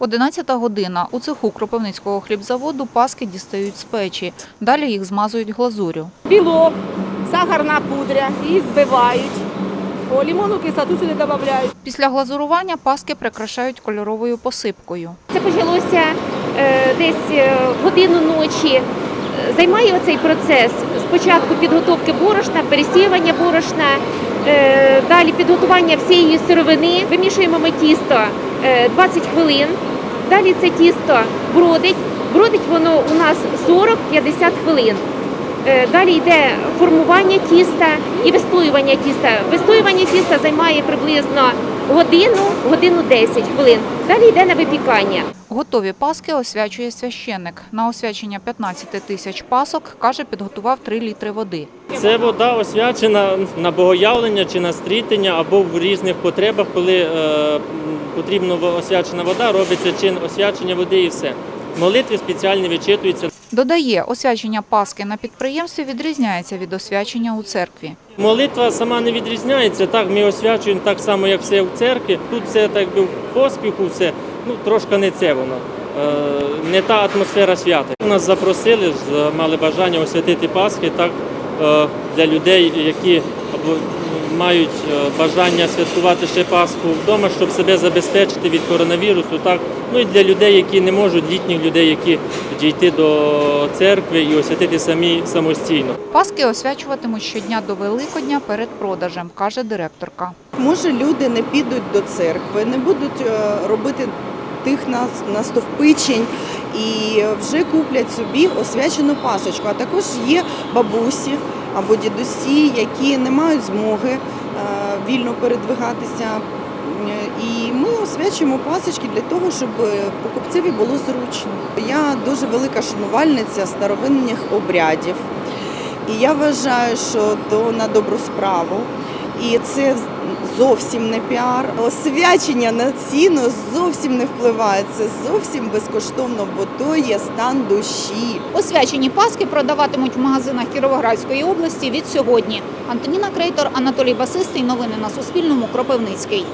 11 година. У цеху Кропивницького хлібзаводу паски дістають з печі. Далі їх змазують глазурю. білок, сахарна пудря, її збивають. О, лимонну кислоту сюди додають. Після глазурування паски прикрашають кольоровою посипкою. Це почалося е, десь е, годину ночі. Е, Займає оцей процес спочатку підготовки борошна, пересіювання борошна, е, далі підготування всієї сировини. Вимішуємо ми тісто е, 20 хвилин. Далі це тісто бродить. Бродить воно у нас 40-50 хвилин. Е, Далі йде формування тіста і вистоювання тіста. Вистоювання тіста займає приблизно годину, годину 10 хвилин. Далі йде на випікання. Готові паски освячує священник. На освячення 15 тисяч пасок, каже, підготував 3 літри води. Це вода освячена на богоявлення чи на стрітення або в різних потребах, коли е, потрібна освячена вода, робиться чин освячення води і все. Молитви спеціальні вичитуються. Додає, освячення паски на підприємстві відрізняється від освячення у церкві. Молитва сама не відрізняється. Так ми освячуємо так само, як все в церкві. Тут все так би в поспіху, все ну трошки не це воно. Е, не та атмосфера свята. Нас запросили, мали бажання освятити Пасхи так е, для людей, які мають е, бажання святкувати ще Пасху вдома, щоб себе забезпечити від коронавірусу. Так ну і для людей, які не можуть, літніх людей, які дійти до церкви і освятити самі самостійно. Паски освячуватимуть щодня до Великодня перед продажем, каже директорка. Може, люди не підуть до церкви, не будуть е, робити тих настовпичень і вже куплять собі освячену пасочку. А також є бабусі або дідусі, які не мають змоги е, вільно передвигатися. І ми освячуємо пасочки для того, щоб покупцеві було зручно. Я дуже велика шанувальниця старовинних обрядів. І я вважаю, що то на добру справу. І це зовсім не піар. Освячення на ціну зовсім не впливає. Це зовсім безкоштовно, бо то є стан душі. Освячені паски продаватимуть в магазинах Кіровоградської області від сьогодні. Антоніна Крейтор, Анатолій Басистий. Новини на Суспільному. Кропивницький.